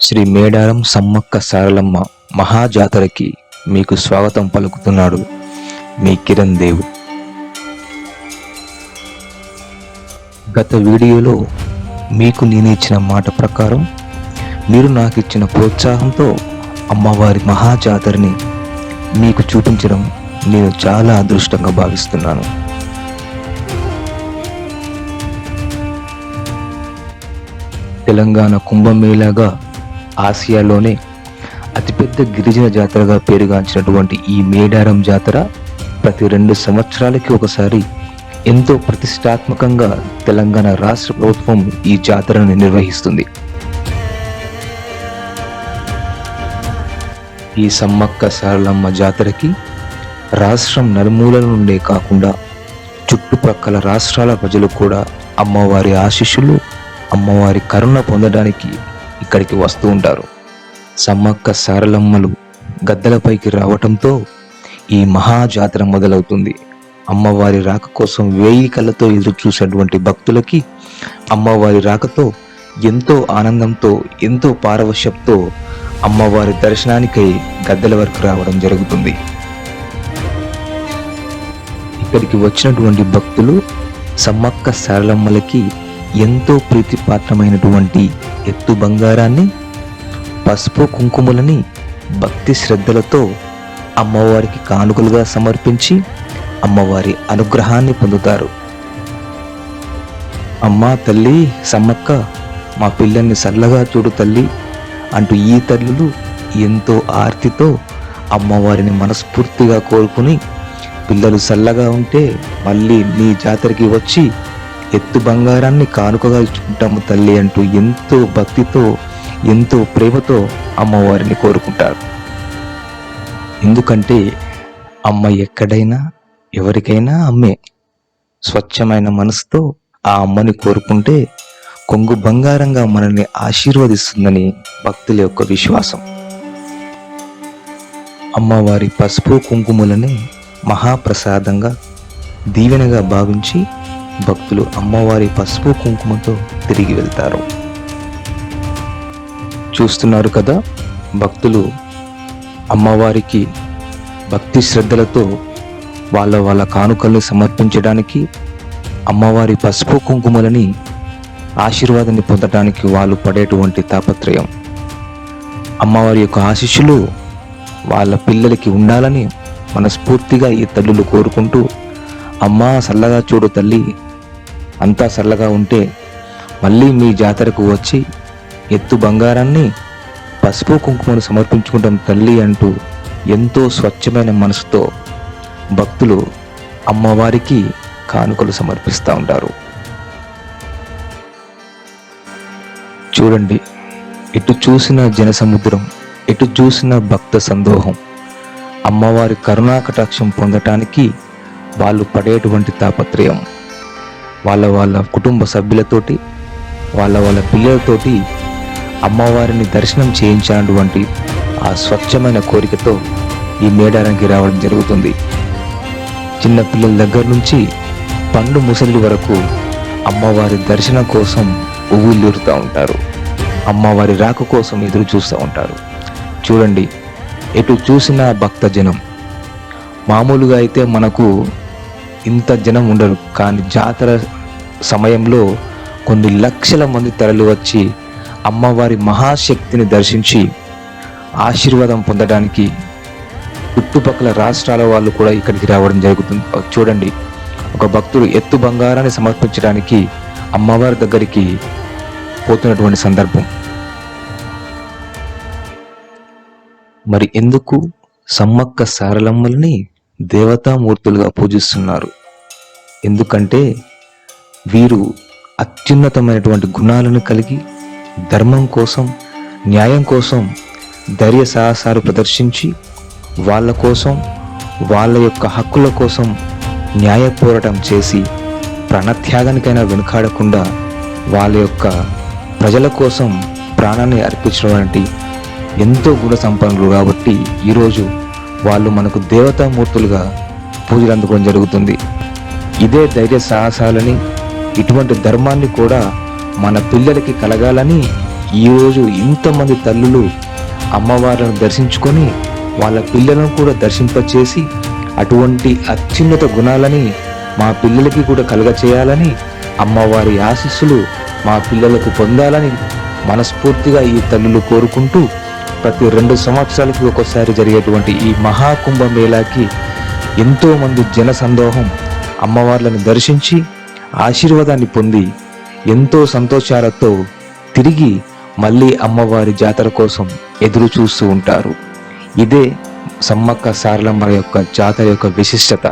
శ్రీ మేడారం సమ్మక్క సారలమ్మ మహాజాతరకి మీకు స్వాగతం పలుకుతున్నాడు మీ కిరణ్ దేవ్. గత వీడియోలో మీకు నేను ఇచ్చిన మాట ప్రకారం మీరు నాకు ఇచ్చిన ప్రోత్సాహంతో అమ్మవారి మహాజాతరని మీకు చూపించడం నేను చాలా అదృష్టంగా భావిస్తున్నాను. తెలంగాణ కుంభమేళాగా ఆసియాలోనే అతిపెద్ద గిరిజన జాతరగా పేరుగాంచినటువంటి ఈ మేడారం జాతర ప్రతి రెండు సంవత్సరాలకి ఒకసారి ఎంతో ప్రతిష్టాత్మకంగా తెలంగాణ రాష్ట్ర ప్రభుత్వం ఈ జాతరను నిర్వహిస్తుంది. ఈ సమ్మక్క సారలమ్మ జాతరకి రాష్ట్రం నలుమూలల నుండే కాకుండా చుట్టుప్రక్కల రాష్ట్రాల ప్రజలు కూడా అమ్మవారి ఆశీస్సులు అమ్మవారి కరుణ పొందడానికి ఇక్కడికి వస్తూ ఉంటారు. సమ్మక్క సారలమ్మలు గద్దలపైకి రావటంతో ఈ మహా జాతర మొదలవుతుంది. అమ్మవారి రాక కోసం వేయి కళ్ళతో ఎదురు చూసేటువంటి భక్తులకి అమ్మవారి రాకతో ఎంతో ఆనందంతో ఎంతో పారవశ్యంతో అమ్మవారి దర్శనానికై గద్దెల వరకు రావడం జరుగుతుంది. ఇక్కడికి వచ్చినటువంటి భక్తులు సమ్మక్క సారలమ్మలకి ఎంతో ప్రీతిపాత్రమైనటువంటి ఎత్తు బంగారాన్ని పసుపు కుంకుమలని భక్తి శ్రద్ధలతో అమ్మవారికి కానుకలుగా సమర్పించి అమ్మవారి అనుగ్రహాన్ని పొందుతారు. అమ్మా తల్లి సమ్మక్క మా పిల్లల్ని చల్లగా చూడు తల్లి అంటూ ఈ తల్లులు ఎంతో ఆర్తితో అమ్మవారిని మనస్ఫూర్తిగా కోరుకుని పిల్లలు చల్లగా ఉంటే మళ్ళీ నీ జాతరకి వచ్చి ఎత్తు బంగారాన్ని కానుకగా ఇచ్చుకుంటాము తల్లి అంటూ ఎంతో భక్తితో ఎంతో ప్రేమతో అమ్మవారిని కోరుకుంటారు. ఎందుకంటే అమ్మ ఎక్కడైనా ఎవరికైనా అమ్మే. స్వచ్ఛమైన మనసుతో ఆ అమ్మని కోరుకుంటే కొంగు బంగారంగా మనల్ని ఆశీర్వదిస్తుందని భక్తుల యొక్క విశ్వాసం. అమ్మవారి పసుపు కుంకుమలని మహాప్రసాదంగా దీవెనగా భావించి భక్తులు అమ్మవారి పసుపు కుంకుమతో తిరిగి వెళ్తారు. చూస్తున్నారు కదా భక్తులు అమ్మవారికి భక్తి శ్రద్ధలతో వాళ్ళ వాళ్ళ కానుకలను సమర్పించడానికి అమ్మవారి పసుపు కుంకుమలని ఆశీర్వాదాన్ని పొందడానికి వాళ్ళు పడేటువంటి తాపత్రయం. అమ్మవారి యొక్క ఆశీస్సులు వాళ్ళ పిల్లలకి ఉండాలని మనస్ఫూర్తిగా ఈ తల్లులు కోరుకుంటూ అమ్మా చల్లగా చూడు తల్లి అంతా చల్లగా ఉంటే మళ్ళీ మీ జాతరకు వచ్చి ఎత్తు బంగారాన్ని పసుపు కుంకుమను సమర్పించుకుంటాం తల్లి అంటూ ఎంతో స్వచ్ఛమైన మనసుతో భక్తులు అమ్మవారికి కానుకలు సమర్పిస్తూ ఉంటారు. చూడండి ఎటు చూసిన జనసముద్రం ఎటు చూసిన భక్త సందోహం. అమ్మవారి కరుణాకటాక్షం పొందటానికి వాళ్ళు పడేటువంటి తాపత్రయం. వాళ్ళ వాళ్ళ కుటుంబ సభ్యులతోటి వాళ్ళ వాళ్ళ పిల్లలతోటి అమ్మవారిని దర్శనం చేయించినటువంటి ఆ స్వచ్ఛమైన కోరికతో ఈ మేడారానికి రావడం జరుగుతుంది. చిన్న పిల్లల దగ్గర నుంచి పండు ముసలి వరకు అమ్మవారి దర్శనం కోసం ఉవ్వులూరుతూ ఉంటారు. అమ్మవారి రాక కోసం ఎదురు చూస్తూ ఉంటారు. చూడండి ఎటు చూసినా భక్త జనం మామూలుగా అయితే మనకు ఇంత జనం ఉండరు. కానీ జాతర సమయంలో కొన్ని లక్షల మంది తరలి వచ్చి అమ్మవారి మహాశక్తిని దర్శించి ఆశీర్వాదం పొందడానికి చుట్టుపక్కల రాష్ట్రాల వాళ్ళు కూడా ఇక్కడికి రావడం జరుగుతుంది. చూడండి ఒక భక్తుడు ఎత్తు బంగారాన్ని సమర్పించడానికి అమ్మవారి దగ్గరికి పోతున్నటువంటి సందర్భం. మరి ఎందుకు సమ్మక్క సారలమ్మల్ని దేవతామూర్తులుగా పూజిస్తున్నారు? ఎందుకంటే వీరు అత్యున్నతమైనటువంటి గుణాలను కలిగి ధర్మం కోసం న్యాయం కోసం ధైర్య సాహసాలు ప్రదర్శించి వాళ్ళ కోసం వాళ్ళ యొక్క హక్కుల కోసం న్యాయ పోరాటం చేసి ప్రాణత్యాగానికైనా వెనుకాడకుండా వాళ్ళ యొక్క ప్రజల కోసం ప్రాణాన్ని అర్పించడం వంటి ఎంతో గుణ సంపన్నులు కాబట్టి ఈరోజు వాళ్ళు మనకు దేవతామూర్తులుగా పూజలు అందుకోవడం జరుగుతుంది. ఇదే ధైర్య సాహసాలని ఇటువంటి ధర్మాన్ని కూడా మన పిల్లలకి కలగాలని ఈరోజు ఇంతమంది తల్లులు అమ్మవార్లను దర్శించుకొని వాళ్ళ పిల్లలను కూడా దర్శింపచేసి అటువంటి అత్యున్నత గుణాలని మా పిల్లలకి కూడా కలగచేయాలని అమ్మవారి ఆశీస్సులు మా పిల్లలకు పొందాలని మనస్ఫూర్తిగా ఈ తల్లులు కోరుకుంటూ ప్రతి రెండు సంవత్సరాలకి ఒకసారి జరిగేటువంటి ఈ మహాకుంభ మేళాకి ఎంతో జన సందోహం అమ్మవార్లను దర్శించి ఆశీర్వాదాన్ని పొంది ఎంతో సంతోషాలతో తిరిగి మళ్ళీ అమ్మవారి జాతర కోసం ఎదురు చూస్తూ ఉంటారు. ఇదే సమ్మక్క సారలమ్మ యొక్క జాతర యొక్క విశిష్టత.